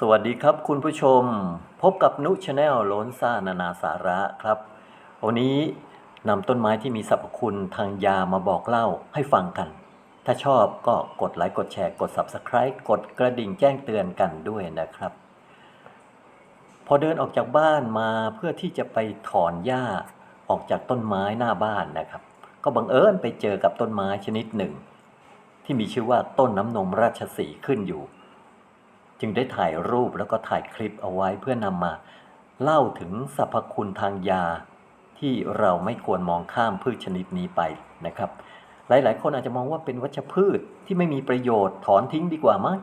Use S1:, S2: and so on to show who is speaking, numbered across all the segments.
S1: สวัสดีครับคุณผู้ชมพบกับนุชแนลโลนซ่านานาสาระครับวันนี้นำต้นไม้ที่มีสรรพคุณทางยามาบอกเล่าให้ฟังกัน ถ้าชอบก็กดไลค์กดแชร์กด Subscribe กดกระดิ่งแจ้งเตือนกันด้วยนะครับ พอเดินออกจากบ้านมาเพื่อที่จะไปถอนหญ้าออกจากต้นไม้หน้าบ้านนะครับ ก็บังเอิญไปเจอกับต้นไม้ชนิดหนึ่ง ที่มีชื่อว่าต้นน้ำนมราชสีขึ้นอยู่ จึงได้ถ่ายรูปแล้วก็ถ่ายคลิปเอาไว้เพื่อนำมา เล่าถึงสรรพคุณทางยา ที่เราไม่ควรมองข้ามพืชชนิดนี้ไปนะครับ หลาย ๆ คนอาจจะมองว่าเป็นวัชพืชที่ไม่มีประโยชน์ถอนทิ้งดีกว่ามั้ง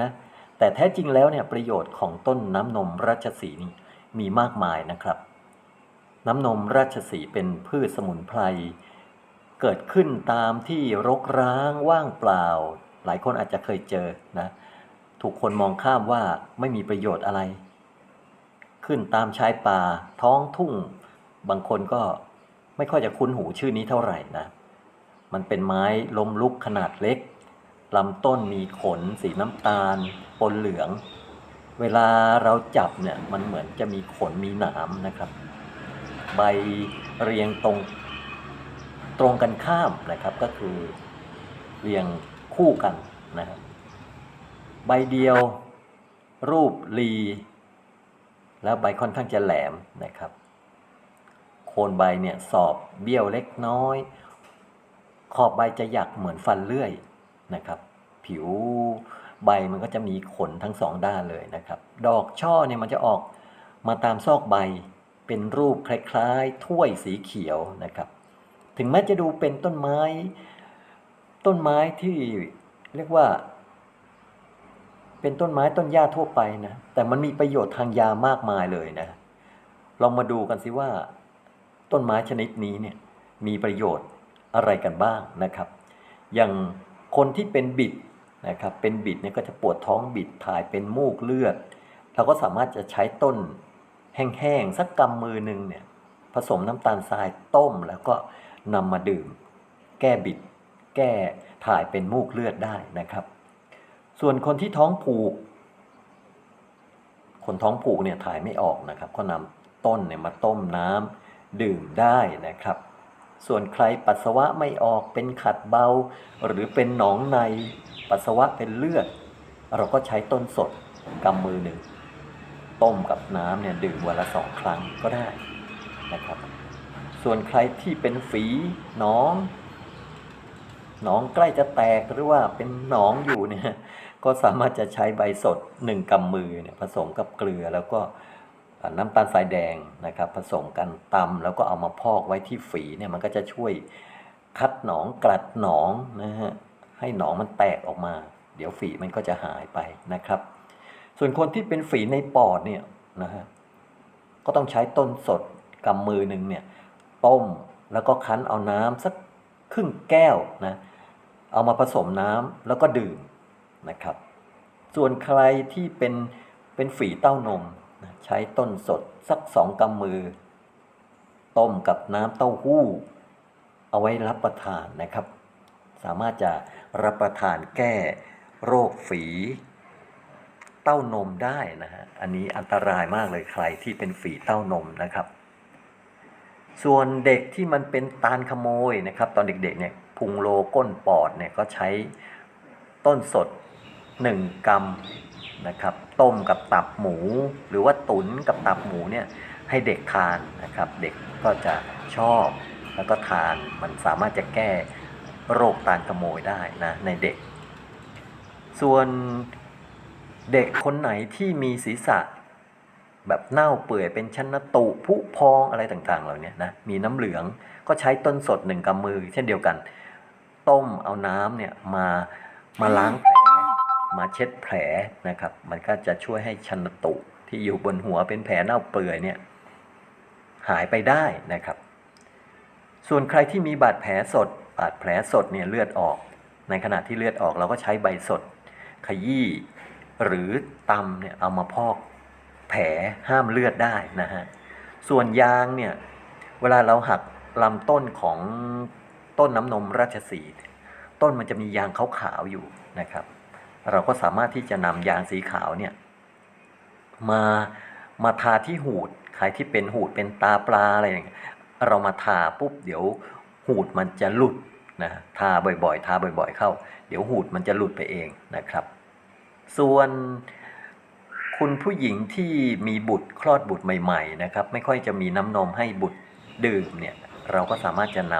S1: นะแต่แท้จริงแล้วเนี่ยประโยชน์ของต้นน้ำนมราชสีนี่มีมากมายนะครับ น้ำนมราชสีเป็นพืชสมุนไพรเกิดขึ้นตามที่รกร้างว่างเปล่า หลายคนอาจจะเคยเจอนะ ถูกคนมองข้ามว่าไม่มีประโยชน์อะไร ขึ้นตามชายป่า ท้องทุ่ง บางคนก็ไม่ค่อยจะคุ้นหูชื่อนี้เท่าไหร่นะ มันเป็นไม้ล้มลุกขนาดเล็กลำต้นมีขน สีน้ำตาล ปนเหลือง เวลาเราจับเนี่ยมันเหมือนจะมีขนมีหนามนะครับ ใบเรียงตรงตรงกันข้ามนะครับก็คือเรียงคู่กันนะครับ ใบเดียว รูปลีแล้วใบค่อนข้างจะแหลมนะครับ โคนใบเนี่ยสอบเบี้ยวเล็กน้อย ขอบใบจะหยักเหมือนฟันเลื่อยนะครับ ผิวใบมันก็จะมีขนทั้งสองด้านเลยนะครับ ดอกช่อเนี่ยมันจะออกมาตามซอกใบเป็นรูปคล้ายๆ ถ้วยสีเขียวนะครับ ถึงแม้จะดูเป็นต้นไม้ ต้นไม้ที่เรียกว่า เป็นต้นไม้ต้นหญ้าทั่วไปนะ แต่มันมีประโยชน์ทางยามากมายเลยนะ ลองมาดูกันสิว่า ต้นไม้ชนิดนี้เนี่ยมีประโยชน์อะไรกันบ้างนะครับ อย่างคนที่เป็นบิดนะครับ เป็นบิดเนี่ยก็จะปวดท้องบิดถ่ายเป็นมูกเลือด เราก็สามารถจะใช้ต้นแห้งๆสักกำมือหนึ่งเนี่ยผสมน้ำตาลทรายต้มแล้วก็นำมาดื่ม แก้บิด แก้ถ่ายเป็นมูกเลือดได้นะครับ ส่วนคนที่ท้องผูก คนท้องผูกเนี่ยถ่ายไม่ออกนะครับ ก็นำต้นเนี่ยมาต้มน้ำดื่มได้นะครับ ส่วนใครปัสสาวะไม่ออกเป็นขัดเบา หรือเป็นหนองในปัสสาวะเป็นเลือด เราก็ใช้ต้นสดกำมือหนึ่งต้มกับน้ำเนี่ยดื่มวันละสองครั้งก็ได้นะครับ ส่วนใครที่เป็นฝีหนองหนองใกล้จะแตกหรือว่าเป็นหนองอยู่เนี่ย ก็สามารถจะใช้ใบสดหนึ่งกำมือเนี่ยผสมกับเกลือแล้วก็น้ำตาลทรายแดงนะครับผสมกันตำแล้วก็เอามาพอกไว้ที่ฝีเนี่ยมันก็จะช่วยคัดหนองกลัดหนองนะฮะให้หนองมันแตกออกมา เดี๋ยวฝีมันก็จะหายไปนะครับ ส่วนคนที่เป็นฝีในปอดเนี่ยนะฮะก็ต้องใช้ต้นสดกำมือหนึ่งเนี่ยต้มแล้วก็คั้นเอาน้ำสักครึ่งแก้วนะเอามาผสมน้ำแล้วก็ดื่ม นะครับ ส่วนใครที่เป็นเป็นฝีเต้านมนะใช้ต้นสดสักสองกำมือ ต้มกับน้ำเต้าหู้ เอาไว้รับประทานนะครับ สามารถจะรับประทานแก้โรคฝีเต้านมได้นะฮะ อันนี้อันตรายมากเลยใครที่เป็นฝีเต้านมนะครับ ส่วนเด็กที่มันเป็นตาลขโมยนะครับ ตอนเด็กๆเนี่ยพุงโลก้นปอดเนี่ยก็ใช้ต้นสด 1 กรัมนะครับต้มกับตับหมู หรือว่าตุ๋นกับตับหมูเนี่ยให้เด็กทานนะครับเด็กก็จะชอบแล้วก็ทานมันสามารถจะแก้โรคตาลขโมยได้นะในเด็ก ส่วนเด็กคนไหนที่มีศีรษะ แบบเน่าเปื่อยเป็นชั้นตุผุพองอะไรต่างๆเหล่านี้นะมีน้ำเหลืองก็ใช้ต้นสดหนึ่งกำมือ เช่นเดียวกัน ต้มเอาน้ำเนี่ยมามาล้างแผล มาเช็ดแผลนะครับ มันก็จะช่วยให้ชันตุที่อยู่บนหัวเป็นแผลเน่าเปื่อยเนี่ยหายไปได้นะครับ ส่วนใครที่มีบาดแผลสด บาดแผลสดเนี่ยเลือดออก ในขณะที่เลือดออกเราก็ใช้ใบสด ขยี้หรือตำเนี่ยเอามาพอกแผลห้ามเลือดได้นะฮะ ส่วนยางเนี่ยเวลาเราหักลำต้นของต้นน้ำนมราชสีต้นมันจะมียางขาวๆอยู่นะครับ เราก็สามารถที่จะนำยางสีขาวเนี่ยมามาทาที่หูดใครที่เป็นหูดเป็นตาปลาอะไรอย่างเงี้ยเรามาทาปุ๊บเดี๋ยวหูดมันจะหลุดนะทาบ่อยๆ ทาบ่อย ๆ เข้า เดี๋ยวหูดมันจะหลุดไปเองนะครับ ส่วนคุณผู้หญิงที่มีบุตรคลอดบุตรใหม่ๆนะครับ ไม่ค่อยจะมีน้ำนมให้บุตรดื่มเนี่ยเราก็สามารถจะน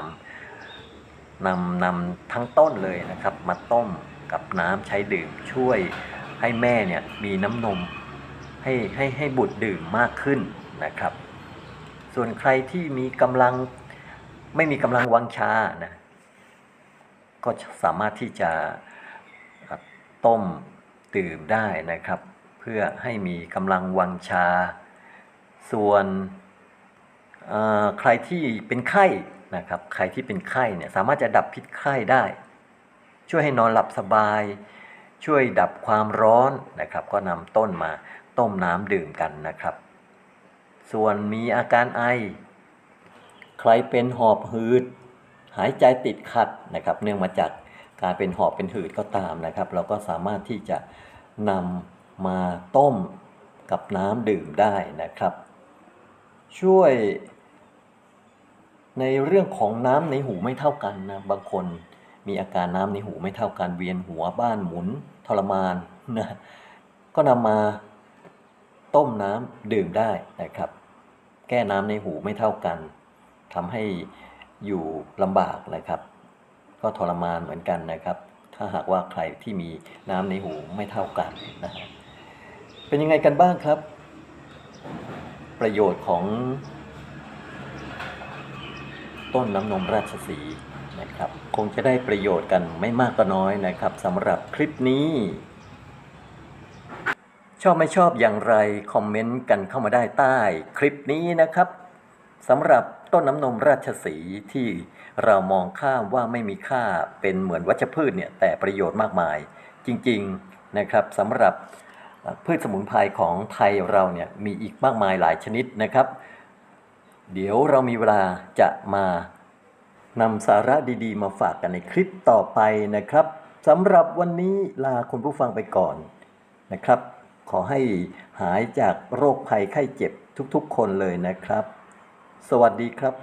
S1: ำนำนำทั้งต้นเลยนะครับ มาต้ม กับน้ำใช้ดื่มช่วยให้แม่เนี่ยมีน้ำนมให้ให้ให้บุตรดื่มมากขึ้นนะครับ ส่วนใครที่มีกำลังไม่มีกำลังวังชานะก็สามารถที่จะต้มดื่มได้นะครับ เพื่อให้มีกำลังวังชา ส่วนใครที่เป็นไข้นะครับ ใครที่เป็นไข้เนี่ยสามารถจะดับพิษไข้ได้ ช่วยให้นอนหลับสบาย ช่วยดับความร้อนนะครับ ก็นำต้นมาต้มน้ำดื่มกันนะครับ ส่วนมีอาการไอ ใครเป็นหอบหืด หายใจติดขัดนะครับ เนื่องมาจากการเป็นหอบเป็นหืดก็ตามนะครับ เราก็สามารถที่จะนำมาต้มกับน้ำดื่มได้นะครับ ช่วยในเรื่องของน้ำในหูไม่เท่ากันนะบางคน มีอาการน้ำในหูไม่เท่ากันเวียนหัวบ้านหมุนทรมานนะก็นำมาต้มน้ำดื่มได้นะครับ แก้น้ำในหูไม่เท่ากันทำให้อยู่ลำบากนะครับ ก็ทรมานเหมือนกันนะครับ ถ้าหากว่าใครที่มีน้ำในหูไม่เท่ากันนะฮะเป็นยังไงกันบ้างครับ ประโยชน์ของ ต้นน้ำนมราชสีนะครับ คงจะได้ประโยชน์กันไม่มากก็น้อยนะครับสำหรับคลิปนี้ ชอบไม่ชอบอย่างไร คอมเมนต์กันเข้ามาได้ใต้คลิปนี้นะครับสำหรับต้นน้ำนมราชสีที่เรามองข้ามว่าไม่มีค่าเป็นเหมือนวัชพืชเนี่ยแต่ประโยชน์มากมาย จริงๆนะครับสำหรับพืชสมุนไพรของไทยเราเนี่ยมีอีกมากมายหลายชนิดนะครับ เดี๋ยวเรามีเวลาจะมานำสาระดีๆ มาฝากกันในคลิปต่อไปนะครับสำหรับวันนี้ลาคุณผู้ฟังไปก่อนนะครับ ขอให้หายจากโรคภัยไข้เจ็บทุกๆ คนเลยนะครับ สวัสดีครับ